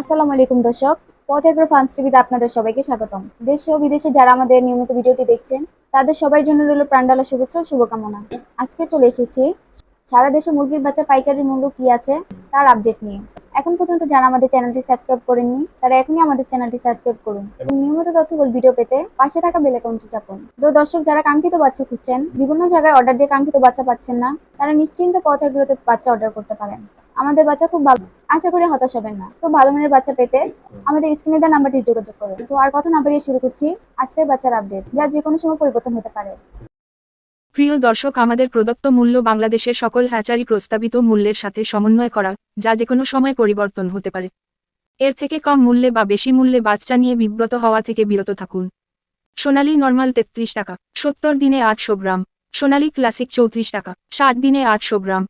আসসালামু আলাইকুম দর্শক পথ এগ্রো ফান্স টিভিতে আপনাদের সবাইকে স্বাগতম। দেশ ও বিদেশে যারা আমাদের নিয়মিত ভিডিওটি দেখছেন, তাদের সবার জন্য রইল প্রাণডালা শুভেচ্ছা ও শুভকামনা। আজকে চলে এসেছি, সারা দেশে মুরগির বাচ্চা পাইকারি মূল্য কি আছে, তার আপডেট নিয়ে। এখন পর্যন্ত যারা আমাদের চ্যানেলটি সাবস্ক্রাইব করেননি, তারা এখনই আমাদের চ্যানেলটি সাবস্ক্রাইব করুন এবং নিয়মিত তথ্যবল ভিডিও পেতে পাশে থাকা বেল আইকনটি চাপুন। তো দর্শক, যারা কাঙ্ক্ষিত বাচ্চা খুঁজছেন, বিভিন্ন জায়গায় অর্ডার দিয়ে কাঙ্ক্ষিত বাচ্চা পাচ্ছেন না, তারা নিশ্চিন্তে পথ এগ্রোতে বাচ্চা অর্ডার করতে পারেন। আমাদের বাচ্চা খুব ভালো। আশা করি হতাশ হবেন না। তো ভালো মানের বাচ্চা পেতে আমাদের স্ক্রিনে দেওয়া নাম্বারটি যোগাযোগ করুন। তো আর কথা না বাড়িয়ে শুরু করছি আজকের বাচ্চার আপডেট যা যে কোনো সময় পরিবর্তন হতে পারে। প্রিয় দর্শক, আমাদের প্রদত্ত মূল্য বাংলাদেশের সকল হ্যাচারি প্রস্তাবিত মূল্যের সাথে সমন্বয় করা যা যে কোনো সময় পরিবর্তন হতে পারে। এর থেকে কম মূল্যে বা বেশি মূল্যে বাচ্চা নিয়ে বিব্রত হওয়া থেকে বিরত থাকুন। সোনালী নর্মাল তেত্রিশ টাকা, সত্তর দিনে আটশো গ্রাম। সোনালী ক্লাসিক চৌত্রিশ টাকা, ষাট দিনে আটশো গ্রাম।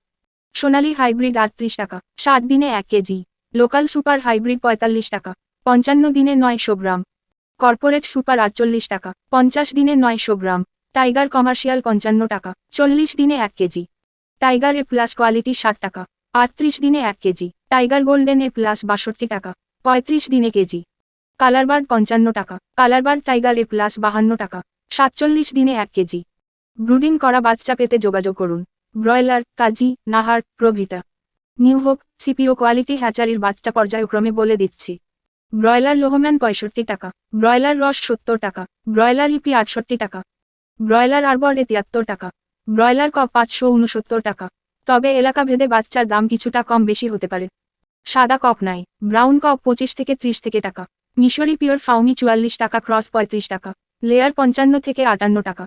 সোনালী হাইব্রিড আটত্রিশ টাকা, সাত দিনে এক কেজি। লোকাল সুপার হাইব্রিড পঁয়তাল্লিশ টাকা, পঞ্চান্ন দিনে নয়শো গ্রাম। কর্পোরেট সুপার আটচল্লিশ টাকা, পঞ্চাশ দিনে নয়শো গ্রাম। টাইগার কমার্শিয়াল পঞ্চান্ন টাকা, চল্লিশ দিনে এক KG. Tiger A plus quality ষাট টাকা, আটত্রিশ দিনে এক KG. Tiger golden A plus বাষট্টি টাকা, পঁয়ত্রিশ দিনে কেজি। কালারবার্ড পঞ্চান্ন টাকা কালারবার্ড টাইগার এ প্লাস বাহান্ন টাকা, সাতচল্লিশ দিনে এক কেজি। ব্রুডিং করা বাচ্চা পেতে যোগাযোগ করুন। ব্রয়লার, কাজী, নাহার, প্রভৃতা। নিউ হোপ, সিপিও কোয়ালিটি হ্যাচারির বাচ্চা পর্যায়ক্রমে বলে দিচ্ছি। ব্রয়লার লোহম্যান পঁয়ষট্টি টাকা। ব্রয়লার রস সত্তর টাকা। ব্রয়লার ইপি আটষট্টি টাকা। ব্রয়লার আরবরে তিয়াত্তর টাকা। ব্রয়লার কপ পাঁচশো উনসত্তর টাকা। তবে এলাকা ভেদে বাচ্চার দাম কিছুটা কম বেশি হতে পারে। সাদা কক নাই। ব্রাউন কপ পঁচিশ থেকে ত্রিশ থেকে টাকা। মিশরি পিওর ফাউমি চুয়াল্লিশ টাকা, ক্রস পঁয়ত্রিশ টাকা। লেয়ার পঞ্চান্ন থেকে আটান্ন টাকা।